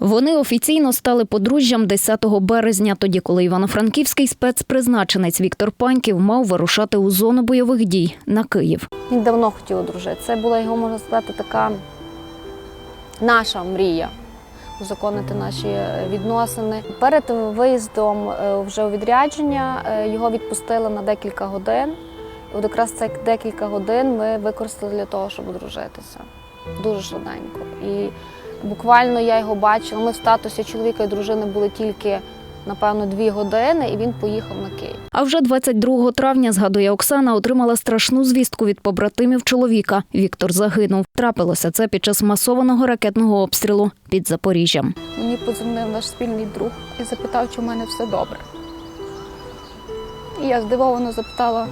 Вони офіційно стали подружжям 10 березня, тоді, коли івано-франківський спецпризначенець Віктор Паньків мав вирушати у зону бойових дій на Київ. Він давно хотів одружити. Це була його, можна сказати, така наша мрія узаконити наші е, відносини. Перед виїздом е, вже у відрядження е, його відпустили на декілька годин. І от якраз цих декілька годин ми використали для того, щоб одружитися. Дуже швиденько. І буквально я його бачила. Ми в статусі чоловіка і дружини були тільки, напевно, дві години, і він поїхав на Київ. А вже 22 травня, згадує Оксана, отримала страшну звістку від побратимів чоловіка. Віктор загинув. Трапилося це під час масованого ракетного обстрілу під Запоріжжям. Мені подзвонив наш спільний друг і запитав, чи в мене все добре. І я здивовано запитала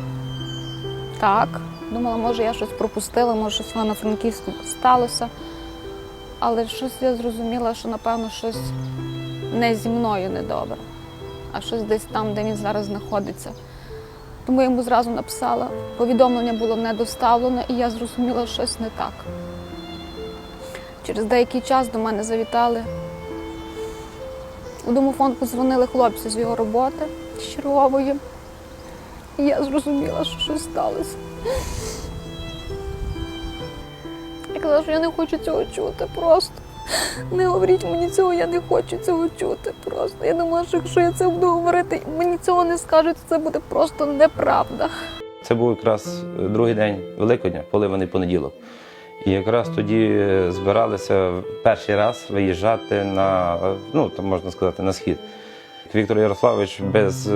так. Думала, може, я щось пропустила, може, щось на франківську сталося. Але щось я зрозуміла, що напевно щось не зі мною недобре, а щось десь там, де він зараз знаходиться. Тому я йому зразу написала. Повідомлення було не доставлено, і я зрозуміла, що щось не так. Через деякий час до мене завітали. У домофон подзвонили хлопці з його роботи з чергової. І я зрозуміла, що щось сталося. Я казала, що я не хочу цього чути просто. Не говоріть мені цього, я не хочу цього чути просто. Я думала, що якщо я це буду говорити, мені цього не скажуть, це буде просто неправда. Це був якраз е, другий день Великодня, поливаний понеділок. І якраз тоді е, збиралися перший раз виїжджати на, е, ну, там можна сказати, на схід. Віктор Ярославович без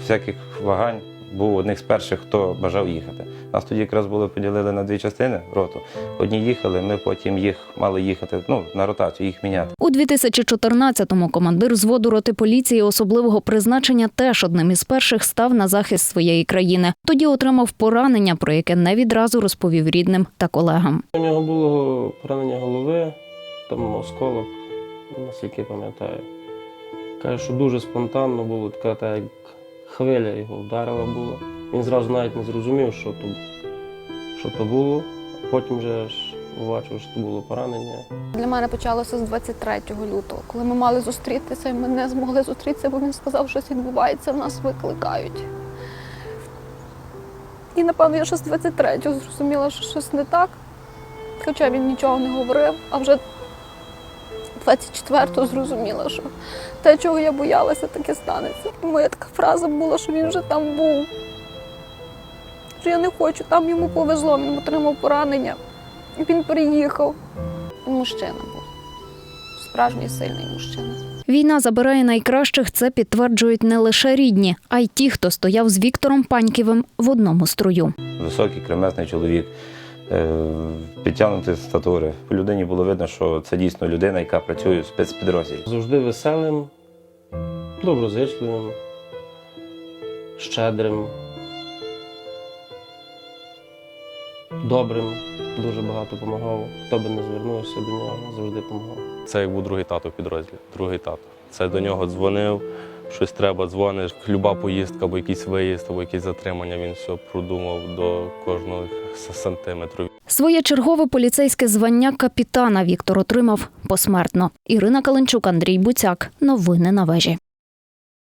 всяких вагань був одним з перших, хто бажав їхати. Нас тоді якраз були поділили на дві частини роту. Одні їхали, ми потім їх мали їхати ну, на ротацію, їх міняти. У 2014-му командир взводу роти поліції особливого призначення теж одним із перших став на захист своєї країни. Тоді отримав поранення, про яке не відразу розповів рідним та колегам. У нього було поранення голови, там осколок, наскільки пам'ятаю. Каже, що дуже спонтанно було, така та як хвиля його вдарила була. Він зразу навіть не зрозумів, що то, що то було. Потім вже ж побачив, що це було поранення. Для мене почалося з 23 лютого, коли ми мали зустрітися, і ми не змогли зустрітися, бо він сказав, що щось відбувається, нас викликають. І напевно я ще з 23-го зрозуміла, що щось не так. Хоча він нічого не говорив, а вже 24-го зрозуміла, що те, чого я боялася, таке станеться. Моя така фраза була, що він вже там був. Що я не хочу, там йому повезло, він отримав поранення. І він приїхав. Мужчина був. Справжній сильний мужчина. Війна забирає найкращих. Це підтверджують не лише рідні, а й ті, хто стояв з Віктором Паньківим в одному струю. Високий, кремезний чоловік, е, підтягнутий статури. По людині було видно, що це дійсно людина, яка працює в спецпідрозділі. Завжди веселим, доброзичливим, щедрим, добрим, дуже багато допомагав. Хто би не звернувся до нього, завжди допомагав. Це як був другий тато в підрозділі. Другий тато. Це до нього дзвонив, щось треба, дзвониш, люба поїздка, або якийсь виїзд, або якісь затримання. Він все продумав до кожного сантиметру. Своє чергове поліцейське звання капітана Віктор отримав посмертно. Ірина Каленчук, Андрій Буцяк. Новини на вежі.